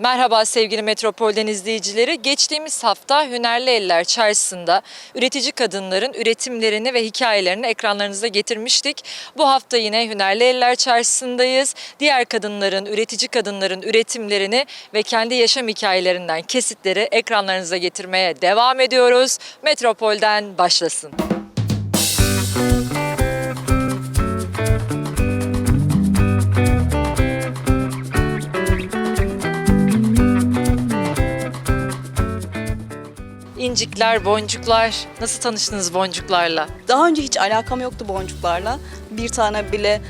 Merhaba sevgili Metropol'den izleyicileri. Geçtiğimiz hafta Hünerli Eller Çarşısı'nda üretici kadınların üretimlerini ve hikayelerini ekranlarınıza getirmiştik. Bu hafta yine Hünerli Eller Çarşısı'ndayız. Diğer kadınların, üretici kadınların üretimlerini ve kendi yaşam hikayelerinden kesitleri ekranlarınıza getirmeye devam ediyoruz. Metropol'den başlasın. İncikler, boncuklar. Nasıl tanıştınız boncuklarla? Daha önce hiç alakam yoktu boncuklarla. Bir tane bile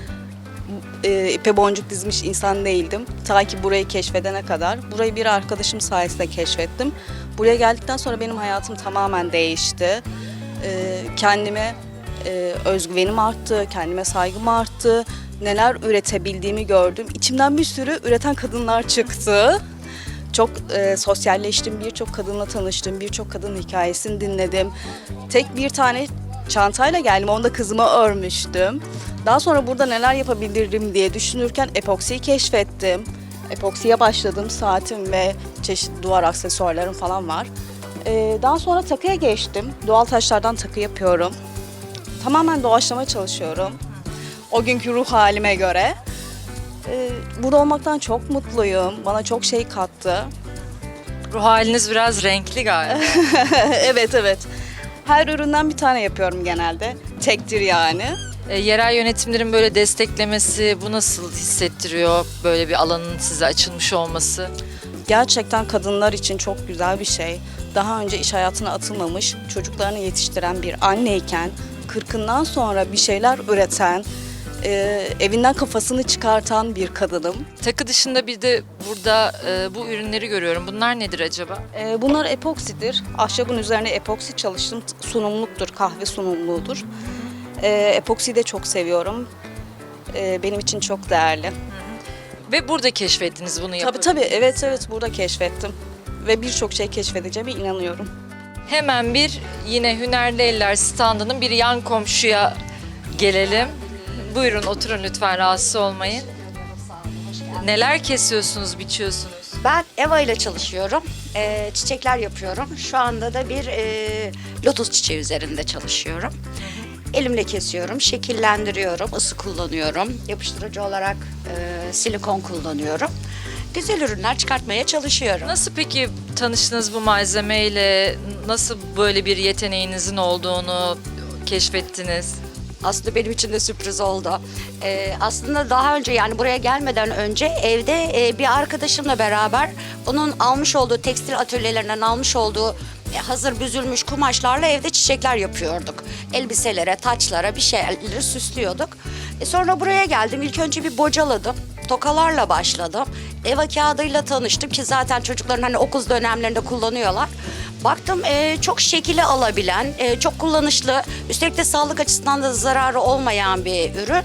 e, ipe boncuk dizmiş insan değildim. Ta ki burayı keşfedene kadar. Burayı bir arkadaşım sayesinde keşfettim. Buraya geldikten sonra benim hayatım tamamen değişti. E, kendime e, özgüvenim arttı, kendime saygım arttı. Neler üretebildiğimi gördüm. İçimden bir sürü üreten kadınlar çıktı. Çok e, sosyalleştim, birçok kadınla tanıştım, birçok kadın hikayesini dinledim. Tek bir tane çantayla geldim, onu da kızıma örmüştüm. Daha sonra burada neler yapabilirim diye düşünürken epoksiyi keşfettim. Epoksiye başladım, saatim ve çeşitli duvar aksesuarlarım falan var. E, daha sonra takıya geçtim. Doğal taşlardan takı yapıyorum. Tamamen doğaçlama çalışıyorum. O günkü ruh halime göre. Ee, burada olmaktan çok mutluyum. Bana çok şey kattı. Ruh haliniz biraz renkli galiba. evet evet. Her üründen bir tane yapıyorum genelde. Tektir yani. E, yerel yönetimlerin böyle desteklemesi bu nasıl hissettiriyor? Böyle bir alanın size açılmış olması. Gerçekten kadınlar için çok güzel bir şey. Daha önce iş hayatına atılmamış, çocuklarını yetiştiren bir anneyken, kırkından sonra bir şeyler üreten, e, evinden kafasını çıkartan bir kadınım. Takı dışında bir de burada e, bu ürünleri görüyorum. Bunlar nedir acaba? Ee, bunlar epoksidir. Ahşabın üzerine epoksi çalıştım. Sunumluktur, kahve sunumluğudur. Ee, epoksiyi de çok seviyorum. Ee, benim için çok değerli. Ve burada keşfettiniz bunu Tabii yapı. tabii, evet evet burada keşfettim. Ve birçok şey keşfedeceğime inanıyorum. Hemen bir yine Hünerli Eller standının bir yan komşuya gelelim. Buyurun oturun lütfen rahatsız olmayın. Neler kesiyorsunuz, biçiyorsunuz? Ben Eva ile çalışıyorum. Ee, çiçekler yapıyorum. Şu anda da bir e, lotus çiçeği üzerinde çalışıyorum. Elimle kesiyorum, şekillendiriyorum, ısı kullanıyorum. Yapıştırıcı olarak e, silikon kullanıyorum. Güzel ürünler çıkartmaya çalışıyorum. Nasıl peki tanıştınız bu malzemeyle? Nasıl böyle bir yeteneğinizin olduğunu keşfettiniz? Aslında benim için de sürpriz oldu. Ee, aslında daha önce yani buraya gelmeden önce evde e, bir arkadaşımla beraber onun almış olduğu tekstil atölyelerinden almış olduğu e, hazır büzülmüş kumaşlarla evde çiçekler yapıyorduk. Elbiselere, taçlara bir şeyleri süslüyorduk. E, sonra buraya geldim. İlk önce bir bocaladım. Tokalarla başladım. Eva kağıdıyla tanıştım ki zaten çocukların hani okul dönemlerinde kullanıyorlar. Baktım e, çok şekili alabilen, e, çok kullanışlı, üstelik de sağlık açısından da zararı olmayan bir ürün.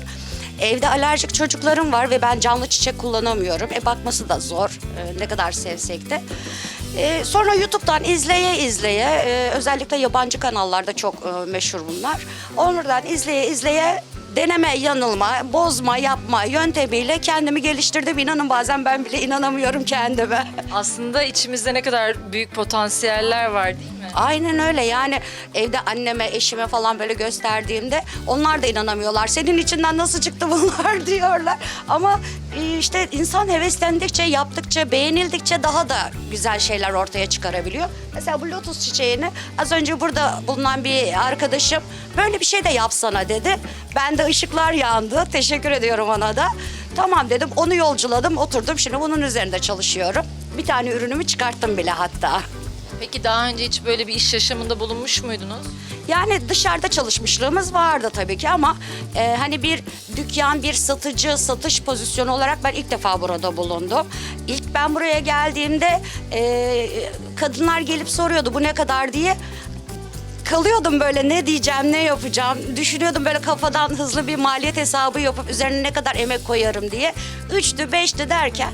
Evde alerjik çocuklarım var ve ben canlı çiçek kullanamıyorum. E bakması da zor e, ne kadar sevsek de. E, sonra YouTube'dan izleye izleye, e, özellikle yabancı kanallarda çok e, meşhur bunlar. Onlardan izleye izleye deneme, yanılma, bozma, yapma yöntemiyle kendimi geliştirdim. İnanın bazen ben bile inanamıyorum kendime. Aslında içimizde ne kadar büyük potansiyeller var? Aynen öyle yani evde anneme, eşime falan böyle gösterdiğimde onlar da inanamıyorlar. Senin içinden nasıl çıktı bunlar diyorlar. Ama e, işte insan heveslendikçe, yaptıkça, beğenildikçe daha da güzel şeyler ortaya çıkarabiliyor. Mesela bu lotus çiçeğini az önce burada bulunan bir arkadaşım böyle bir şey de yapsana dedi. Ben de ışıklar yandı. Teşekkür ediyorum ona da. Tamam dedim onu yolculadım oturdum şimdi bunun üzerinde çalışıyorum. Bir tane ürünümü çıkarttım bile hatta. Peki daha önce hiç böyle bir iş yaşamında bulunmuş muydunuz? Yani dışarıda çalışmışlığımız vardı tabii ki ama e, hani bir dükkan, bir satıcı, satış pozisyonu olarak ben ilk defa burada bulundum. İlk ben buraya geldiğimde e, kadınlar gelip soruyordu bu ne kadar diye. Kalıyordum böyle ne diyeceğim, ne yapacağım. Düşünüyordum böyle kafadan hızlı bir maliyet hesabı yapıp üzerine ne kadar emek koyarım diye. Üçtü, beşti derken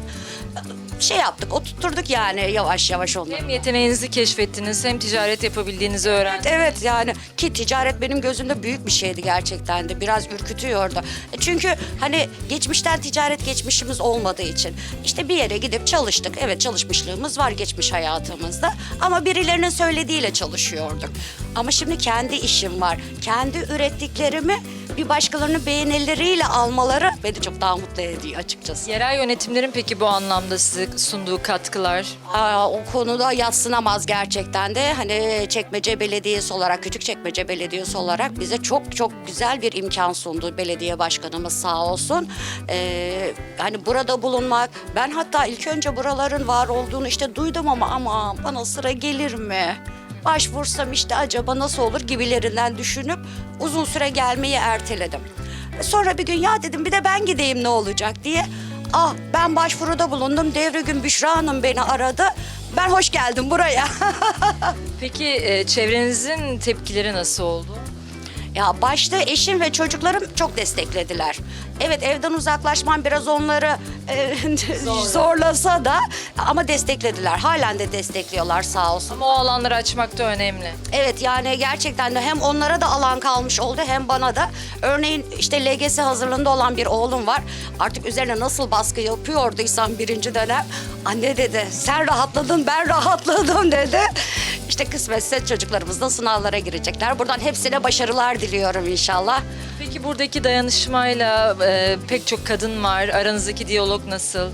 şey yaptık, oturtturduk yani yavaş yavaş onları. Hem yeteneğinizi keşfettiniz hem ticaret yapabildiğinizi öğrendiniz. Evet yani ki ticaret benim gözümde büyük bir şeydi gerçekten de biraz ürkütüyordu. E Çünkü hani geçmişten ticaret geçmişimiz olmadığı için işte bir yere gidip çalıştık. Evet çalışmışlığımız var geçmiş hayatımızda ama birilerinin söylediğiyle çalışıyorduk. Ama şimdi kendi işim var. Kendi ürettiklerimi bir başkalarının beğenileriyle almaları beni çok daha mutlu ediyor açıkçası. Yerel yönetimlerin peki bu anlamda size sunduğu katkılar? Aa, o konuda yatsınamaz gerçekten de. Hani Çekmece Belediyesi olarak, Küçükçekmece Belediyesi olarak bize çok çok güzel bir imkan sundu belediye başkanımız sağ olsun. Ee, hani burada bulunmak, ben hatta ilk önce buraların var olduğunu işte duydum ama ama bana sıra gelir mi? Başvursam işte acaba nasıl olur gibilerinden düşünüp uzun süre gelmeyi erteledim. Sonra bir gün ya dedim bir de ben gideyim ne olacak diye. Ah ben başvuruda bulundum. Devre gün Büşra Hanım beni aradı. Ben hoş geldim buraya. Peki e, çevrenizin tepkileri nasıl oldu? Ya başta eşim ve çocuklarım çok desteklediler. Evet evden uzaklaşmam biraz onları e, zorlasa da ama desteklediler. Halen de destekliyorlar sağ olsun. Ama o alanları açmak da önemli. Evet yani gerçekten de hem onlara da alan kalmış oldu hem bana da. Örneğin işte LGS hazırlığında olan bir oğlum var. Artık üzerine nasıl baskı yapıyorduysam birinci dönem. Anne dedi sen rahatladın ben rahatladım dedi. İşte kısmetse çocuklarımız da sınavlara girecekler. Buradan hepsine başarılar diliyorum inşallah. Peki buradaki dayanışmayla e, pek çok kadın var. Aranızdaki diyalog nasıl?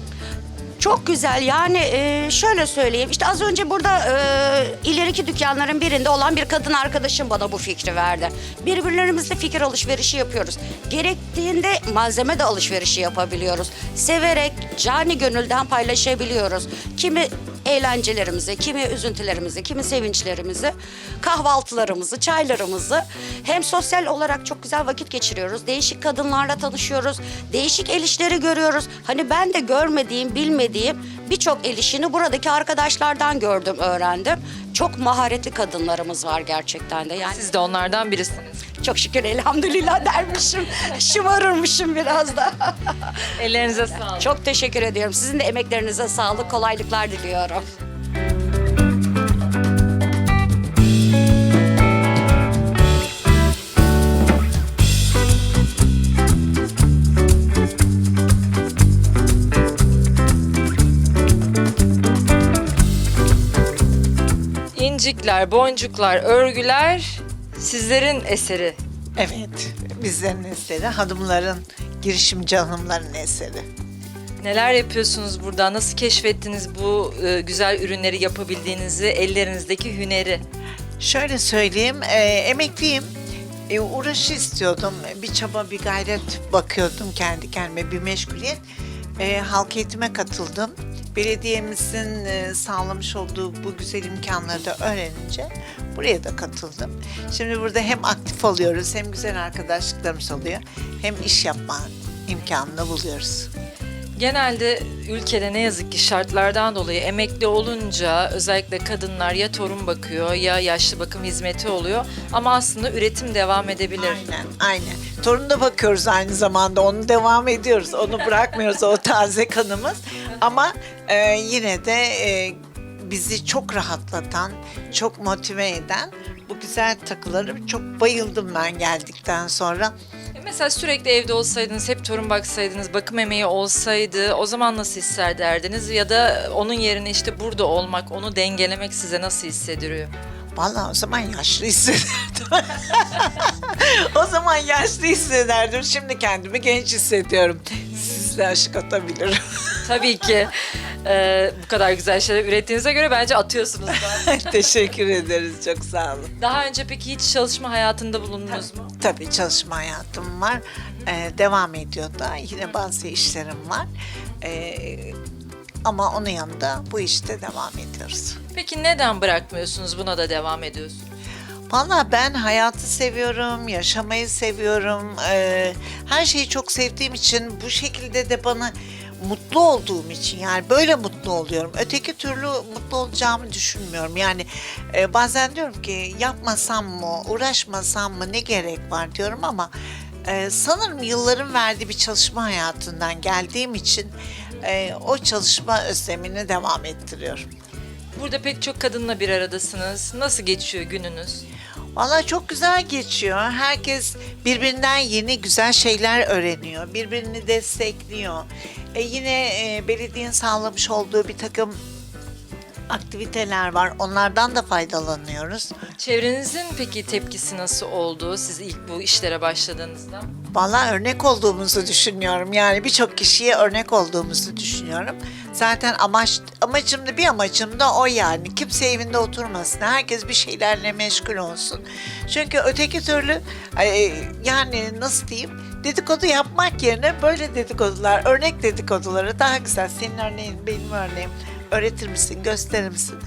Çok güzel yani e, şöyle söyleyeyim işte az önce burada e, ileriki dükkanların birinde olan bir kadın arkadaşım bana bu fikri verdi. Birbirlerimizle fikir alışverişi yapıyoruz. Gerektiğinde malzeme de alışverişi yapabiliyoruz. Severek cani gönülden paylaşabiliyoruz. Kimi eğlencelerimizi, kimi üzüntülerimizi, kimi sevinçlerimizi, kahvaltılarımızı, çaylarımızı hem sosyal olarak çok güzel vakit geçiriyoruz. Değişik kadınlarla tanışıyoruz. Değişik el işleri görüyoruz. Hani ben de görmediğim, bilmediğim birçok el işini buradaki arkadaşlardan gördüm, öğrendim. Çok maharetli kadınlarımız var gerçekten de. Yani Siz de onlardan birisiniz. Çok şükür elhamdülillah dermişim. Şımarırmışım biraz da. Ellerinize sağlık. Çok teşekkür ediyorum. Sizin de emeklerinize sağlık, kolaylıklar diliyorum. İncikler, boncuklar, örgüler sizlerin eseri. Evet, bizlerin eseri, hanımların, girişimci hanımların eseri. Neler yapıyorsunuz burada? Nasıl keşfettiniz bu e, güzel ürünleri yapabildiğinizi, ellerinizdeki hüneri? Şöyle söyleyeyim, e, emekliyim. E, uğraşı istiyordum, bir çaba, bir gayret bakıyordum kendi kendime, bir meşguliyet. E, halk eğitime katıldım. Belediyemizin e, sağlamış olduğu bu güzel imkanları da öğrenince buraya da katıldım. Şimdi burada hem aktif oluyoruz, hem güzel arkadaşlıklarımız oluyor, hem iş yapma imkanını buluyoruz. Genelde ülkede ne yazık ki şartlardan dolayı emekli olunca özellikle kadınlar ya torun bakıyor ya yaşlı bakım hizmeti oluyor ama aslında üretim devam edebilir. Aynen, aynen. Torununa bakıyoruz aynı zamanda. Onu devam ediyoruz. Onu bırakmıyoruz o taze kanımız. Ama e, yine de e, bizi çok rahatlatan, çok motive eden bu güzel takıları çok bayıldım ben geldikten sonra. E Mesela sürekli evde olsaydınız, hep torun baksaydınız, bakım emeği olsaydı o zaman nasıl hissederdiniz? Ya da onun yerine işte burada olmak, onu dengelemek size nasıl hissettiriyor? Vallahi o zaman yaşlı hissederdim. o zaman yaşlı hissederdim. Şimdi kendimi genç hissediyorum. Sizle aşık atabilirim. Tabii ki e, bu kadar güzel şeyler ürettiğinize göre bence atıyorsunuz da. Teşekkür ederiz. Çok sağ olun. Daha önce peki hiç çalışma hayatında bulundunuz mu? Tabii çalışma hayatım var. Ee, devam ediyor da. Yine bazı işlerim var. Ee, ama onun yanında bu işte devam ediyoruz. Peki neden bırakmıyorsunuz, buna da devam ediyorsunuz? Vallahi ben hayatı seviyorum, yaşamayı seviyorum. Ee, her şeyi çok sevdiğim için bu şekilde de bana mutlu olduğum için yani böyle mutlu oluyorum. Öteki türlü mutlu olacağımı düşünmüyorum. Yani e, bazen diyorum ki yapmasam mı, uğraşmasam mı ne gerek var diyorum ama e, sanırım yılların verdiği bir çalışma hayatından geldiğim için e, o çalışma özlemini devam ettiriyorum. Burada pek çok kadınla bir aradasınız. Nasıl geçiyor gününüz? Valla çok güzel geçiyor. Herkes birbirinden yeni güzel şeyler öğreniyor. Birbirini destekliyor. E yine e, belediyenin sağlamış olduğu bir takım aktiviteler var. Onlardan da faydalanıyoruz. Çevrenizin peki tepkisi nasıl oldu siz ilk bu işlere başladığınızda? Valla örnek olduğumuzu düşünüyorum. Yani birçok kişiye örnek olduğumuzu düşünüyorum. Zaten amaç amacım da bir amacım da o yani. Kimse evinde oturmasın. Herkes bir şeylerle meşgul olsun. Çünkü öteki türlü e, yani nasıl diyeyim dedikodu yapmak yerine böyle dedikodular, örnek dedikoduları daha güzel. Senin örneğin, benim örneğim. Öğretir misin, gösterir misin?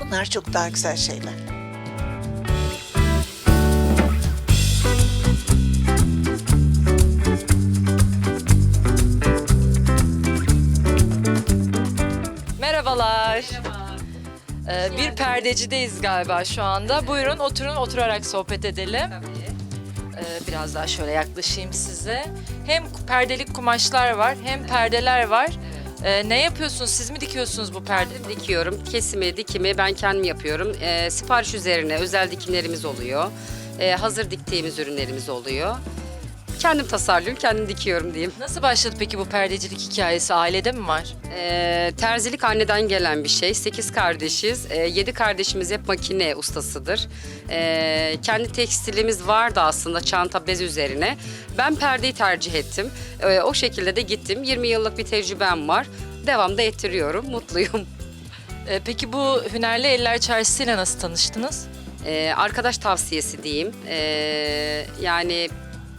Bunlar çok daha güzel şeyler. Merhabalar. Ee, bir perdecideyiz galiba şu anda. Buyurun oturun oturarak sohbet edelim. Ee, biraz daha şöyle yaklaşayım size. Hem perdelik kumaşlar var hem perdeler var. Ee, ne yapıyorsunuz? Siz mi dikiyorsunuz bu perde? dikiyorum. Kesimi, dikimi ben kendim yapıyorum. Ee, sipariş üzerine özel dikimlerimiz oluyor. Ee, hazır diktiğimiz ürünlerimiz oluyor. Kendim tasarlıyorum, kendim dikiyorum diyeyim. Nasıl başladı peki bu perdecilik hikayesi? Ailede mi var? Ee, terzilik anneden gelen bir şey. Sekiz kardeşiz. Ee, yedi kardeşimiz hep makine ustasıdır. Ee, kendi tekstilimiz vardı aslında çanta bez üzerine. Ben perdeyi tercih ettim. Ee, o şekilde de gittim. 20 yıllık bir tecrübem var. Devam da ettiriyorum. Mutluyum. Ee, peki bu Hünerli Eller Çarşısı'yla nasıl tanıştınız? Ee, arkadaş tavsiyesi diyeyim. Ee, yani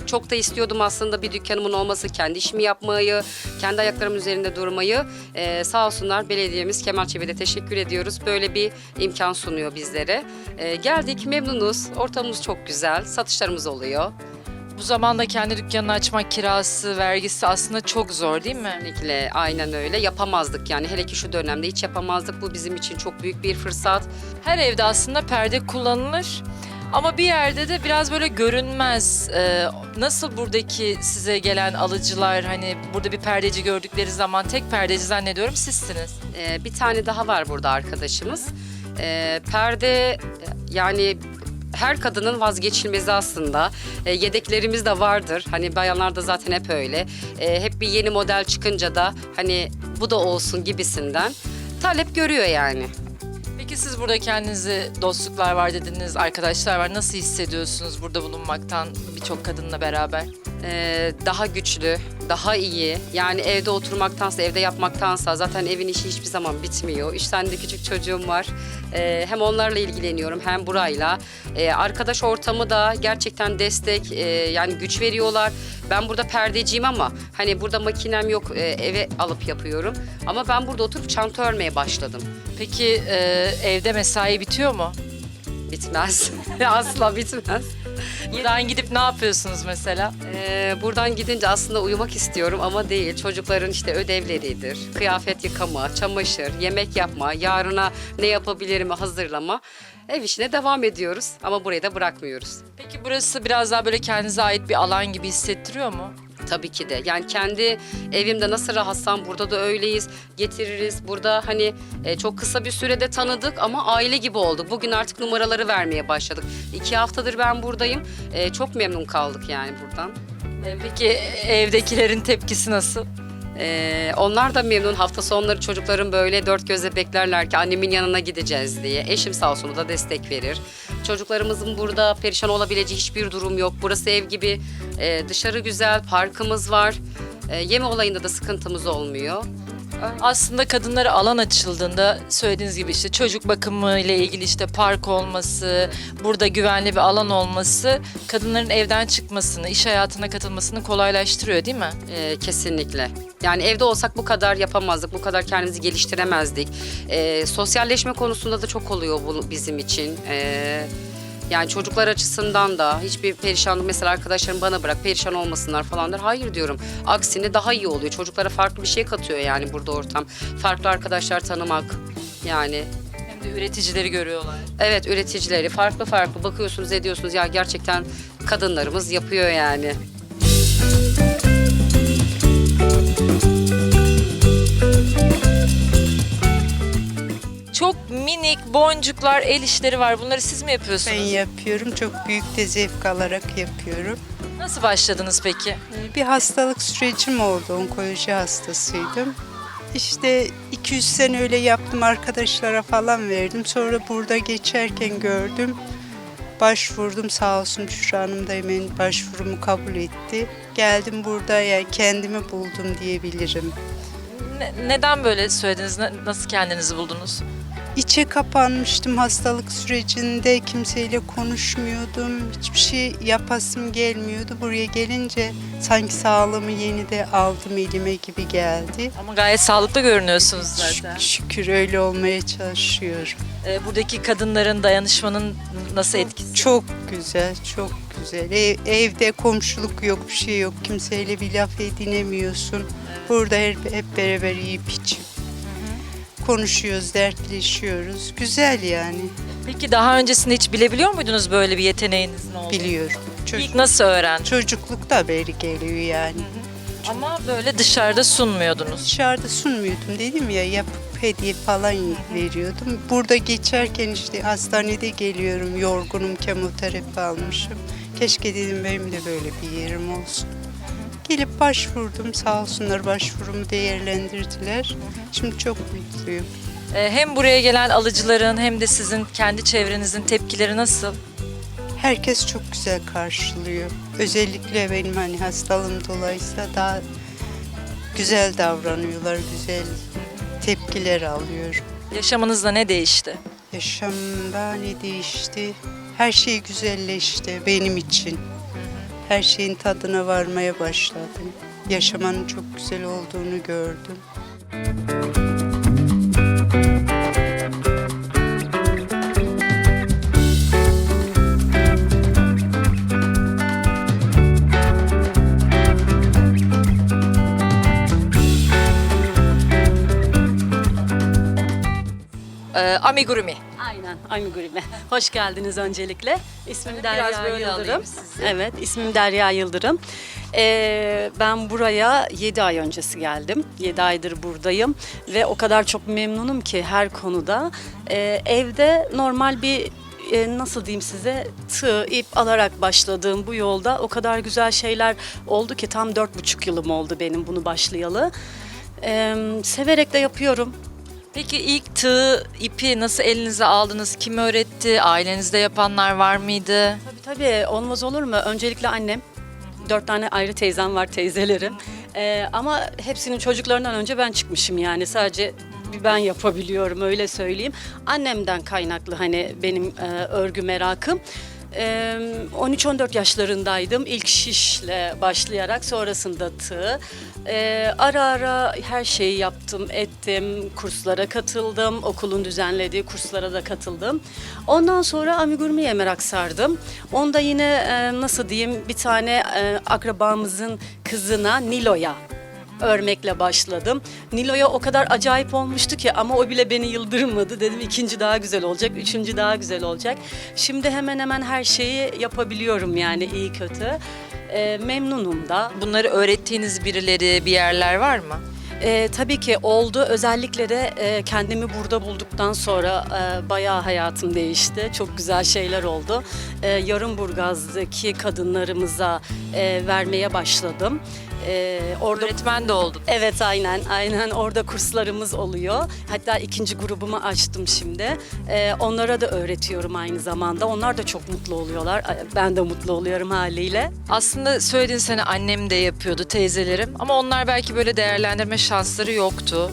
çok da istiyordum aslında bir dükkanımın olması, kendi işimi yapmayı, kendi ayaklarımın üzerinde durmayı. Ee, sağ olsunlar belediyemiz Kemal Çevik'e teşekkür ediyoruz. Böyle bir imkan sunuyor bizlere. Ee, geldik memnunuz, ortamımız çok güzel, satışlarımız oluyor. Bu zamanda kendi dükkanını açmak kirası, vergisi aslında çok zor değil mi? Kesinlikle aynen öyle yapamazdık yani hele ki şu dönemde hiç yapamazdık. Bu bizim için çok büyük bir fırsat. Her evde aslında perde kullanılır. Ama bir yerde de biraz böyle görünmez. Ee, nasıl buradaki size gelen alıcılar hani burada bir perdeci gördükleri zaman tek perdeci zannediyorum sizsiniz. Ee, bir tane daha var burada arkadaşımız. Ee, perde yani her kadının vazgeçilmezi aslında. Ee, yedeklerimiz de vardır. Hani bayanlarda zaten hep öyle. Ee, hep bir yeni model çıkınca da hani bu da olsun gibisinden talep görüyor yani. Peki siz burada kendinizi dostluklar var dediniz, arkadaşlar var. Nasıl hissediyorsunuz burada bulunmaktan birçok kadınla beraber? Ee, daha güçlü, daha iyi. Yani evde oturmaktansa, evde yapmaktansa zaten evin işi hiçbir zaman bitmiyor. Üç tane de küçük çocuğum var. Ee, hem onlarla ilgileniyorum hem burayla. Ee, arkadaş ortamı da gerçekten destek, e, yani güç veriyorlar. Ben burada perdeciyim ama hani burada makinem yok, e, eve alıp yapıyorum. Ama ben burada oturup çanta örmeye başladım. Peki e, evde mesai bitiyor mu? Bitmez. Asla bitmez. Buradan gidip ne yapıyorsunuz mesela? Ee, buradan gidince aslında uyumak istiyorum ama değil. Çocukların işte ödevleridir. Kıyafet yıkama, çamaşır, yemek yapma, yarına ne yapabilirimi hazırlama. Ev işine devam ediyoruz ama burayı da bırakmıyoruz. Peki burası biraz daha böyle kendinize ait bir alan gibi hissettiriyor mu? Tabii ki de. Yani kendi evimde nasıl rahatsam burada da öyleyiz. Getiririz. Burada hani e, çok kısa bir sürede tanıdık ama aile gibi olduk. Bugün artık numaraları vermeye başladık. İki haftadır ben buradayım. E, çok memnun kaldık yani buradan. E, Peki evdekilerin tepkisi nasıl? Ee, onlar da memnun. Hafta sonları çocuklarım böyle dört gözle beklerler ki annemin yanına gideceğiz diye. Eşim sağ olsun da destek verir. Çocuklarımızın burada perişan olabileceği hiçbir durum yok. Burası ev gibi. Ee, dışarı güzel, parkımız var. Ee, yeme olayında da sıkıntımız olmuyor. Aslında kadınlara alan açıldığında söylediğiniz gibi işte çocuk bakımı ile ilgili işte park olması, burada güvenli bir alan olması kadınların evden çıkmasını, iş hayatına katılmasını kolaylaştırıyor değil mi? Ee, kesinlikle. Yani evde olsak bu kadar yapamazdık, bu kadar kendimizi geliştiremezdik. Ee, sosyalleşme konusunda da çok oluyor bu bizim için. Ee, yani çocuklar açısından da hiçbir perişanlık mesela arkadaşlarım bana bırak perişan olmasınlar falandır. Hayır diyorum. Aksine daha iyi oluyor. Çocuklara farklı bir şey katıyor yani burada ortam. Farklı arkadaşlar tanımak yani Hem de üreticileri görüyorlar. Evet üreticileri farklı farklı bakıyorsunuz ediyorsunuz ya gerçekten kadınlarımız yapıyor yani. Minik boncuklar, el işleri var. Bunları siz mi yapıyorsunuz? Ben yapıyorum. Çok büyük de zevk alarak yapıyorum. Nasıl başladınız peki? Bir hastalık sürecim oldu. Onkoloji hastasıydım. İşte 200 sene öyle yaptım. Arkadaşlara falan verdim. Sonra burada geçerken gördüm. Başvurdum sağ olsun Büşra Hanım da hemen başvurumu kabul etti. Geldim burada yani kendimi buldum diyebilirim. Ne- neden böyle söylediniz? Ne- nasıl kendinizi buldunuz? İçe kapanmıştım hastalık sürecinde. Kimseyle konuşmuyordum. Hiçbir şey yapasım gelmiyordu. Buraya gelince sanki sağlığımı yeni de aldım elime gibi geldi. Ama gayet sağlıklı görünüyorsunuz zaten. Şük- şükür öyle olmaya çalışıyorum. Ee, buradaki kadınların dayanışmanın nasıl etkisi? Çok güzel, çok güzel. Ev- evde komşuluk yok, bir şey yok. Kimseyle bir laf edinemiyorsun. Burada hep, hep beraber yiyip içip konuşuyoruz, dertleşiyoruz. Güzel yani. Peki daha öncesinde hiç bilebiliyor muydunuz böyle bir yeteneğinizin olduğunu? Biliyorum. Çocuk, İlk nasıl öğrendiniz? çocuklukta beri geliyor yani. Ama böyle dışarıda sunmuyordunuz. Dışarıda sunmuyordum dedim ya yapıp hediye falan veriyordum. Burada geçerken işte hastanede geliyorum yorgunum kemoterapi almışım. Keşke dedim benim de böyle bir yerim olsun. Gelip başvurdum sağ olsunlar başvurumu değerlendirdiler. Şimdi çok mutluyum. Ee, hem buraya gelen alıcıların hem de sizin kendi çevrenizin tepkileri nasıl? Herkes çok güzel karşılıyor. Özellikle benim hani hastalığım dolayısıyla daha güzel davranıyorlar, güzel tepkiler alıyorum. Yaşamınızda ne değişti? Yaşamda ne değişti? Her şey güzelleşti benim için. Her şeyin tadına varmaya başladım. Yaşamanın çok güzel olduğunu gördüm. Ee, amigurumi. Aynen, amigurumi. Hoş geldiniz öncelikle. İsmim Hadi Derya biraz böyle Yıldırım. sizi. Evet, ismim Derya Yıldırım. Ee, ben buraya 7 ay öncesi geldim. 7 aydır buradayım ve o kadar çok memnunum ki her konuda. Ee, evde normal bir e, nasıl diyeyim size tığ, ip alarak başladığım bu yolda o kadar güzel şeyler oldu ki tam dört buçuk yılım oldu benim bunu başlayalı. Ee, severek de yapıyorum. Peki ilk tığ, ipi nasıl elinize aldınız? Kim öğretti? Ailenizde yapanlar var mıydı? Tabii tabii olmaz olur mu? Öncelikle annem. Dört tane ayrı teyzem var teyzelerim. Ee, ama hepsinin çocuklarından önce ben çıkmışım yani sadece bir ben yapabiliyorum öyle söyleyeyim. Annemden kaynaklı hani benim e, örgü merakım. Ee, 13-14 yaşlarındaydım. İlk şişle başlayarak sonrasında tığ. Ara ara her şeyi yaptım, ettim. Kurslara katıldım. Okulun düzenlediği kurslara da katıldım. Ondan sonra amigurmiye merak sardım. Onda yine nasıl diyeyim bir tane akrabamızın kızına Nilo'ya örmekle başladım. Nilo'ya o kadar acayip olmuştu ki ama o bile beni yıldırmadı. Dedim ikinci daha güzel olacak, üçüncü daha güzel olacak. Şimdi hemen hemen her şeyi yapabiliyorum yani iyi kötü. Ee, memnunum da. Bunları öğrettiğiniz birileri, bir yerler var mı? Ee, tabii ki oldu. Özellikle de e, kendimi burada bulduktan sonra e, bayağı hayatım değişti. Çok güzel şeyler oldu. E, Yarımburgaz'daki kadınlarımıza e, vermeye başladım. E, orada Öğretmen de oldun. Evet aynen aynen orada kurslarımız oluyor. Hatta ikinci grubumu açtım şimdi. Ee, onlara da öğretiyorum aynı zamanda. Onlar da çok mutlu oluyorlar. Ben de mutlu oluyorum haliyle. Aslında söylediğin sene annem de yapıyordu, teyzelerim. Ama onlar belki böyle değerlendirme şansları yoktu.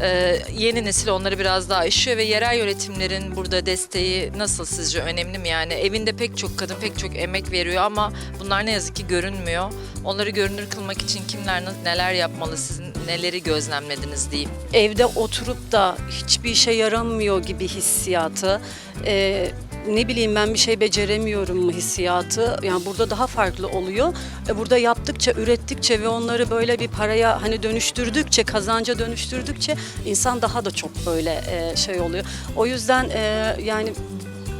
Ee, yeni nesil onları biraz daha aşıyor ve yerel yönetimlerin burada desteği nasıl sizce önemli mi? Yani evinde pek çok kadın pek çok emek veriyor ama bunlar ne yazık ki görünmüyor. Onları görünür kılmak için kimler neler yapmalı, sizin neleri gözlemlediniz diyeyim. Evde oturup da hiçbir işe yaramıyor gibi hissiyatı. ee, ne bileyim ben bir şey beceremiyorum hissiyatı. Yani burada daha farklı oluyor. E, burada yaptıkça, ürettikçe ve onları böyle bir paraya hani dönüştürdükçe, kazanca dönüştürdükçe insan daha da çok böyle e, şey oluyor. O yüzden e, yani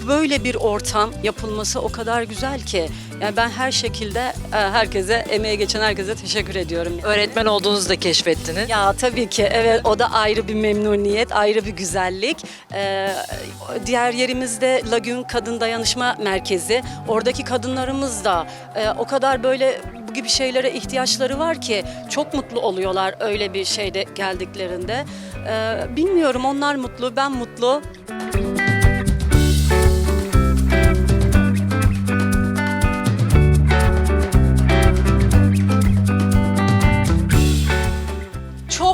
böyle bir ortam yapılması o kadar güzel ki Yani ben her şekilde e, herkese, emeğe geçen herkese teşekkür ediyorum. Öğretmen olduğunuzu da keşfettiniz. Ya tabii ki evet o da ayrı bir memnuniyet, ayrı bir güzellik. Ee, diğer yerimizde Lagün Kadın Dayanışma Merkezi. Oradaki kadınlarımız da e, o kadar böyle bu gibi şeylere ihtiyaçları var ki çok mutlu oluyorlar öyle bir şeyde geldiklerinde. Ee, bilmiyorum onlar mutlu, ben mutlu.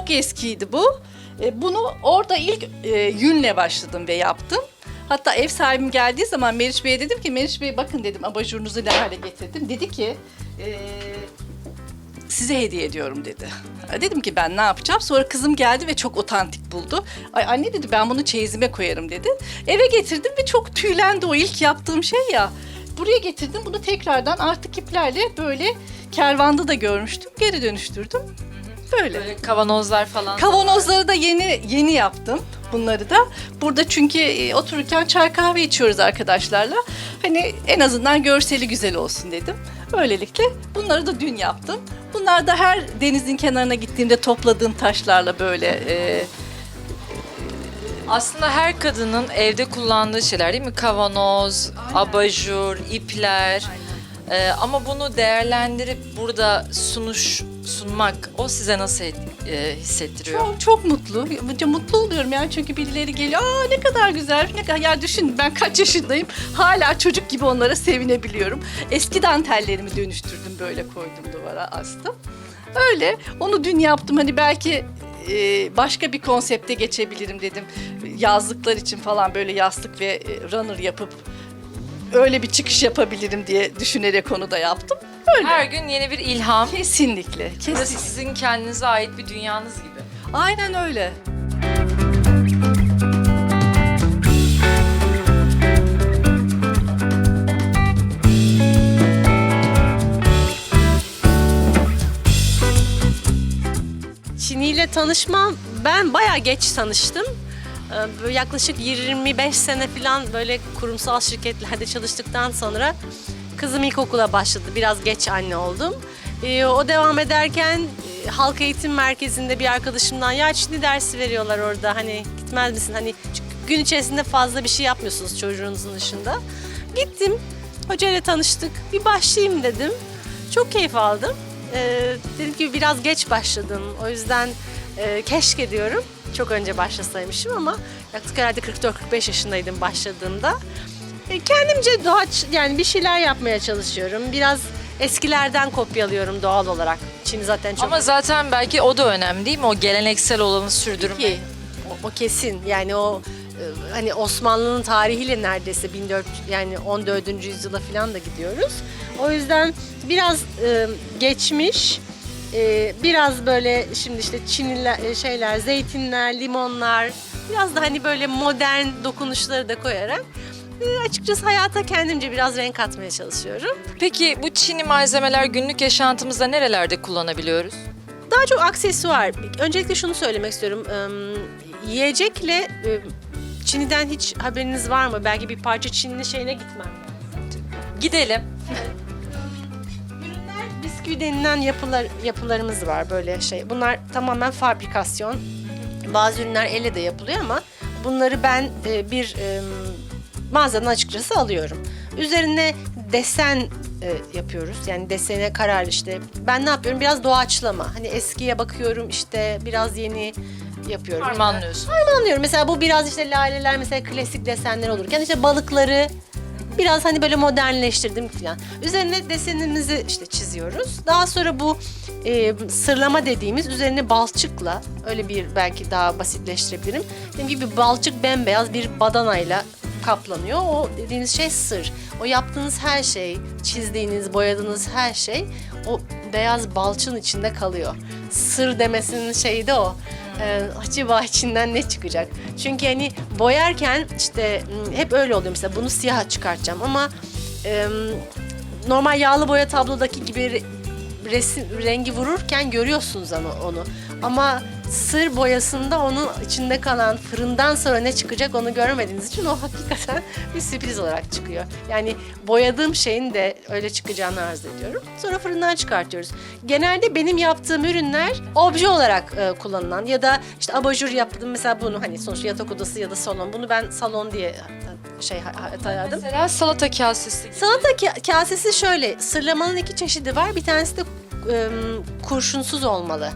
Çok eskiydi bu. E, Bunu orada ilk e, yünle başladım ve yaptım. Hatta ev sahibim geldiği zaman Meriç Bey'e dedim ki Meriç Bey bakın dedim abajurunuzu ne hale getirdim. Dedi ki e, size hediye ediyorum dedi. Dedim ki ben ne yapacağım? Sonra kızım geldi ve çok otantik buldu. Ay anne dedi ben bunu çeyizime koyarım dedi. Eve getirdim ve çok tüylendi o ilk yaptığım şey ya. Buraya getirdim bunu tekrardan artık iplerle böyle kervanda da görmüştüm. Geri dönüştürdüm. Böyle. Böyle kavanozlar falan. Kavanozları da yeni yeni yaptım bunları da. Burada çünkü e, otururken çay kahve içiyoruz arkadaşlarla. Hani en azından görseli güzel olsun dedim. Öylelikle bunları da dün yaptım. Bunlar da her denizin kenarına gittiğimde topladığım taşlarla böyle e, Aslında her kadının evde kullandığı şeyler değil mi? Kavanoz, abajur, ipler. Ee, ama bunu değerlendirip burada sunuş sunmak o size nasıl et- e, hissettiriyor? çok, çok mutlu. Mutlu oluyorum yani çünkü birileri geliyor. Aa ne kadar güzel. Ne kadar ya düşün ben kaç yaşındayım. Hala çocuk gibi onlara sevinebiliyorum. Eski dantellerimi dönüştürdüm böyle koydum duvara astım. Öyle. Onu dün yaptım. Hani belki e, başka bir konsepte geçebilirim dedim. Yazlıklar için falan böyle yastık ve e, runner yapıp öyle bir çıkış yapabilirim diye düşünerek onu da yaptım. Öyle. Her gün yeni bir ilham. Kesinlikle. Burası Kesinlikle. sizin kendinize ait bir dünyanız gibi. Aynen öyle. Çini ile tanışmam ben bayağı geç tanıştım. Ee, yaklaşık 25 sene falan böyle kurumsal şirketlerde çalıştıktan sonra kızım ilkokula başladı. Biraz geç anne oldum. Ee, o devam ederken e, halk eğitim merkezinde bir arkadaşımdan ya Çini dersi veriyorlar orada hani gitmez misin? Hani gün içerisinde fazla bir şey yapmıyorsunuz çocuğunuzun dışında. Gittim. Hocayla tanıştık. Bir başlayayım dedim. Çok keyif aldım. Ee, dedim ki biraz geç başladım. O yüzden e, keşke diyorum. Çok önce başlasaymışım ama yaklaşık herhalde 44-45 yaşındaydım başladığımda. E, kendimce doğaç yani bir şeyler yapmaya çalışıyorum. Biraz eskilerden kopyalıyorum doğal olarak. Çin zaten çok Ama zaten belki o da önemli değil mi? O geleneksel olanı sürdürmek. ki o, o kesin yani o e, hani Osmanlı'nın tarihiyle neredeyse 1400 yani 14. yüzyıla falan da gidiyoruz. O yüzden biraz e, geçmiş e, biraz böyle şimdi işte Çinliler e, şeyler zeytinler, limonlar biraz da hani böyle modern dokunuşları da koyarak e, açıkçası hayata kendimce biraz renk katmaya çalışıyorum. Peki bu Çin'i malzemeler günlük yaşantımızda nerelerde kullanabiliyoruz? Daha çok aksesuar. Öncelikle şunu söylemek istiyorum. Ee, yiyecekle e, Çin'den hiç haberiniz var mı? Belki bir parça Çinli şeyine gitmem. Gidelim. Bisküvi denilen yapılar, yapılarımız var böyle şey. Bunlar tamamen fabrikasyon. Bazı ürünler elle de yapılıyor ama bunları ben e, bir e, mağazadan açıkçası alıyorum. Üzerine desen e, yapıyoruz. Yani desene karar işte. Ben ne yapıyorum? Biraz doğaçlama. Hani eskiye bakıyorum işte biraz yeni yapıyorum. Harmanlıyorsun. Harmanlıyorum. Mesela bu biraz işte laleler mesela klasik desenler olurken işte balıkları biraz hani böyle modernleştirdim falan. Üzerine desenimizi işte çiziyoruz. Daha sonra bu e, sırlama dediğimiz üzerine balçıkla öyle bir belki daha basitleştirebilirim. Dediğim gibi balçık bembeyaz bir badanayla kaplanıyor. O dediğiniz şey sır. O yaptığınız her şey, çizdiğiniz, boyadığınız her şey o beyaz balçın içinde kalıyor. Sır demesinin şeyi de o. Ee, acaba içinden ne çıkacak? Çünkü hani boyarken işte m, hep öyle oluyor mesela bunu siyah çıkartacağım ama e, normal yağlı boya tablodaki gibi resim rengi vururken görüyorsunuz onu, onu. Ama sır boyasında onun içinde kalan fırından sonra ne çıkacak onu görmediğiniz için o hakikaten bir sürpriz olarak çıkıyor. Yani boyadığım şeyin de öyle çıkacağını arz ediyorum. Sonra fırından çıkartıyoruz. Genelde benim yaptığım ürünler obje olarak e, kullanılan ya da işte abajur yaptım mesela bunu hani sonuçta yatak odası ya da salon. Bunu ben salon diye şey hayatım. Mesela salata kasesi gibi. Salata ka- kasesi şöyle, sırlamanın iki çeşidi var. Bir tanesi de e, kurşunsuz olmalı.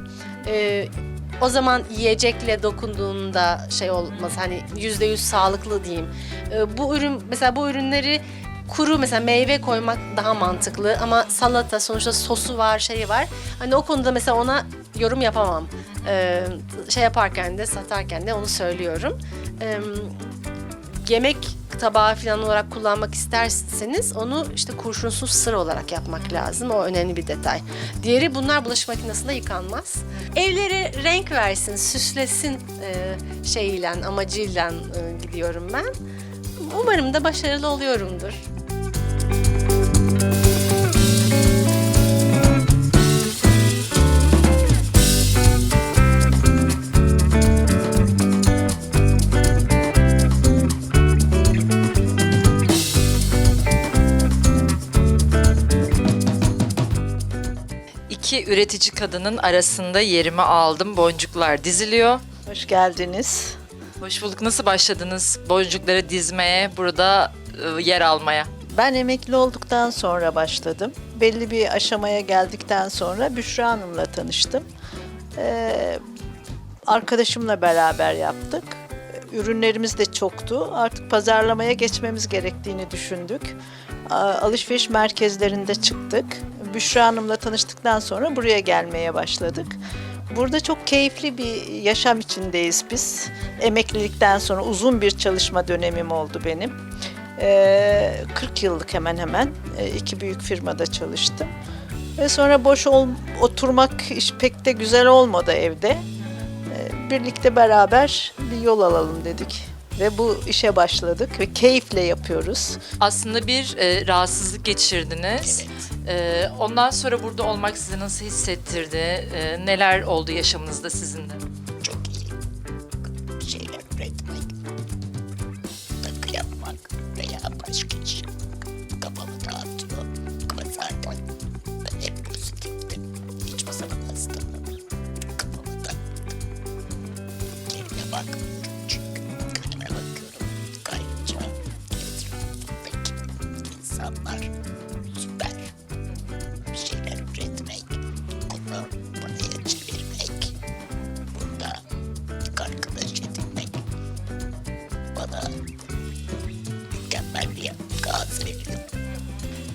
E, o zaman yiyecekle dokunduğunda şey olmaz hani yüzde yüz sağlıklı diyeyim. E, bu ürün mesela bu ürünleri kuru mesela meyve koymak daha mantıklı ama salata sonuçta sosu var şeyi var. Hani o konuda mesela ona yorum yapamam. E, şey yaparken de satarken de onu söylüyorum. E, yemek tabağı falan olarak kullanmak isterseniz onu işte kurşunsuz sır olarak yapmak lazım. O önemli bir detay. Diğeri bunlar bulaşık makinesinde yıkanmaz. Evlere renk versin, süslesin e, şeyiyle, amacıyla e, gidiyorum ben. Umarım da başarılı oluyorumdur. İki üretici kadının arasında yerimi aldım. Boncuklar diziliyor. Hoş geldiniz. Hoş bulduk. Nasıl başladınız boncukları dizmeye, burada e, yer almaya? Ben emekli olduktan sonra başladım. Belli bir aşamaya geldikten sonra Büşra Hanım'la tanıştım. Ee, arkadaşımla beraber yaptık. Ürünlerimiz de çoktu. Artık pazarlamaya geçmemiz gerektiğini düşündük. Alışveriş merkezlerinde çıktık. Büşra Hanım'la tanıştıktan sonra buraya gelmeye başladık. Burada çok keyifli bir yaşam içindeyiz biz. Emeklilikten sonra uzun bir çalışma dönemim oldu benim. Ee, 40 yıllık hemen hemen e, iki büyük firmada çalıştım. Ve sonra boş ol, oturmak iş pek de güzel olmadı evde. Ee, birlikte beraber bir yol alalım dedik. Ve bu işe başladık ve keyifle yapıyoruz. Aslında bir e, rahatsızlık geçirdiniz. E, ondan sonra burada olmak sizi nasıl hissettirdi? E, neler oldu yaşamınızda sizin de?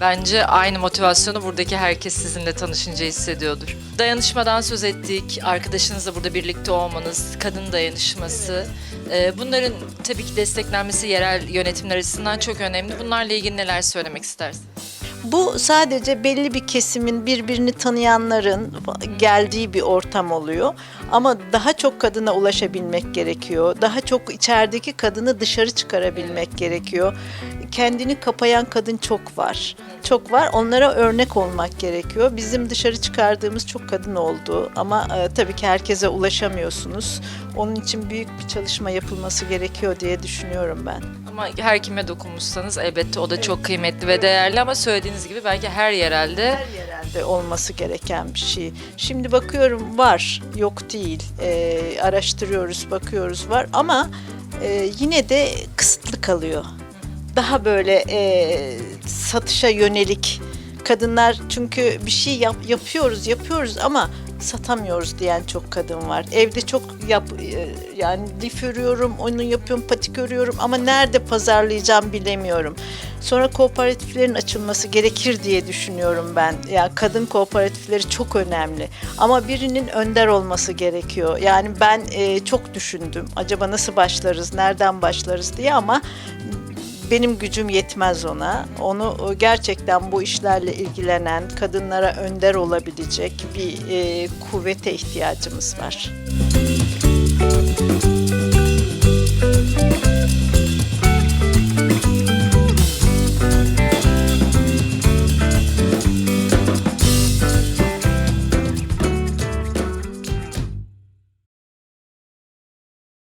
Bence aynı motivasyonu buradaki herkes sizinle tanışınca hissediyordur. Dayanışmadan söz ettik, arkadaşınızla burada birlikte olmanız, kadın dayanışması. Ee, bunların tabii ki desteklenmesi yerel yönetimler açısından çok önemli. Bunlarla ilgili neler söylemek istersiniz? Bu sadece belli bir kesimin birbirini tanıyanların geldiği bir ortam oluyor. Ama daha çok kadına ulaşabilmek gerekiyor. Daha çok içerideki kadını dışarı çıkarabilmek gerekiyor. Kendini kapayan kadın çok var. Çok var. Onlara örnek olmak gerekiyor. Bizim dışarı çıkardığımız çok kadın oldu ama e, tabii ki herkese ulaşamıyorsunuz. Onun için büyük bir çalışma yapılması gerekiyor diye düşünüyorum ben. Ama her kime dokunmuşsanız elbette o da çok kıymetli ve değerli ama söylediğiniz gibi belki her yerelde her yerelde olması gereken bir şey. Şimdi bakıyorum var, yok değil. Ee, araştırıyoruz, bakıyoruz var ama e, yine de kısıtlı kalıyor. Daha böyle e, satışa yönelik kadınlar çünkü bir şey yap, yapıyoruz, yapıyoruz ama satamıyoruz diyen çok kadın var. Evde çok yap e, yani lif örüyorum, onu yapıyorum, patik örüyorum ama nerede pazarlayacağım bilemiyorum. Sonra kooperatiflerin açılması gerekir diye düşünüyorum ben. Ya kadın kooperatifleri çok önemli. Ama birinin önder olması gerekiyor. Yani ben e, çok düşündüm. Acaba nasıl başlarız, nereden başlarız diye ama benim gücüm yetmez ona. Onu e, gerçekten bu işlerle ilgilenen, kadınlara önder olabilecek bir e, kuvvete ihtiyacımız var.